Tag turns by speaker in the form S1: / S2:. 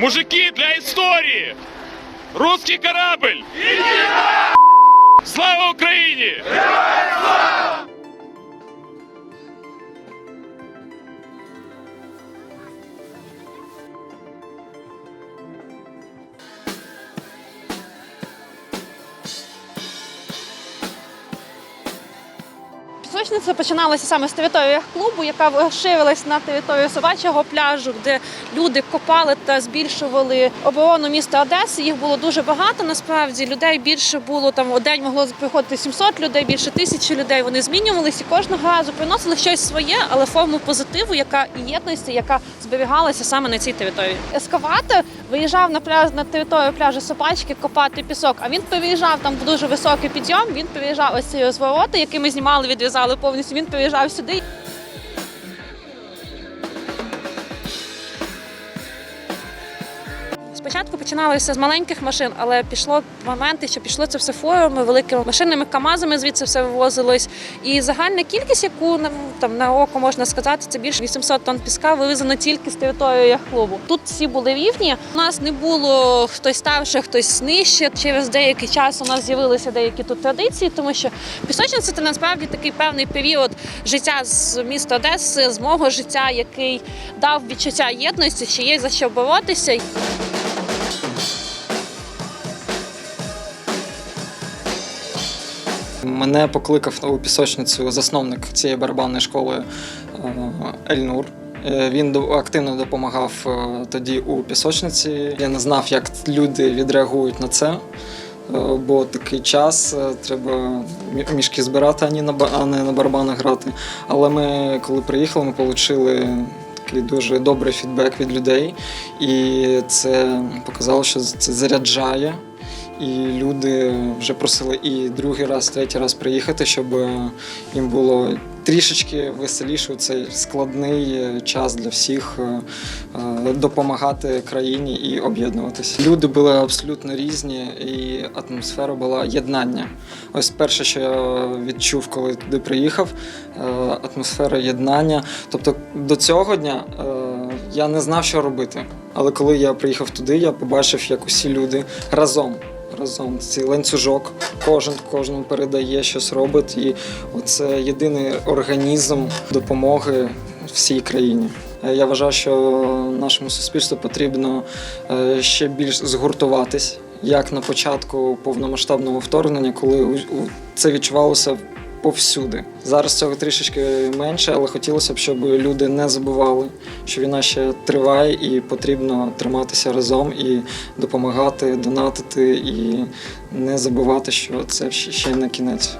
S1: Мужики, для історії! Русський корабль! Слава Україні!
S2: Пісочниця починалася саме з території клубу, яка ширилась на територію собачого пляжу, де люди копали та збільшували оборону міста Одеси. Їх було дуже багато. Насправді людей більше було там у день могло приходити 700 людей, більше тисячі людей. Вони змінювалися і кожного разу приносили щось своє, але форму позитиву, яка і єдності, яка зберігалася саме на цій території. Ескаватор виїжджав на пляж на територію пляжу собачки копати пісок. А він переїжджав там дуже високий підйом. Він переїжджав ось ці розвороти, які ми знімали, відрізали повністю. Він приїжджав сюди. Спочатку починалося з маленьких машин, але пішло моменти, що пішло це все форумами, великими машинами, камазами звідси все вивозилось. І загальна кількість, яку там на око можна сказати, це більше 800 тонн піска вивезено тільки з території яхт-клубу. Тут всі були рівні. У нас не було хтось старше, хтось нижче. Через деякий час у нас з'явилися деякі тут традиції, тому що пісочниця це насправді такий певний період життя з міста Одеси, з мого життя, який дав відчуття єдності, що є за що боротися.
S3: Мене покликав у пісочницю засновник цієї барабанної школи е, Ельнур. Е, Він активно допомагав е, тоді у пісочниці. Я не знав, як люди відреагують на це, бо такий час треба мішки збирати, а не на ба- а не на барабанах грати. Але ми, коли приїхали, ми отримали такий дуже добрий фідбек від людей, і це показало, що це заряджає. І люди вже просили і другий раз, третій раз приїхати, щоб е, їм було трішечки веселіше у цей складний е, час для всіх е, допомагати країні і об'єднуватися. Люди були абсолютно різні, і атмосфера була єднання. Ось перше, що я відчув, коли туди приїхав, атмосфера єднання. Тобто до цього дня я не знав, що робити. Але коли я приїхав туди, я побачив, як усі люди разом. Разом цей ланцюжок, кожен кожному передає щось робить, і це єдиний організм допомоги всій країні. Е, Я вважаю, що нашому суспільству потрібно е, ще більш згуртуватись, як на початку повномасштабного вторгнення, коли це відчувалося повсюди. Зараз цього трішечки менше, але хотілося б, щоб люди не забували, що війна ще триває, і потрібно триматися разом і допомагати, донатити, і не забувати, що це ще не кінець.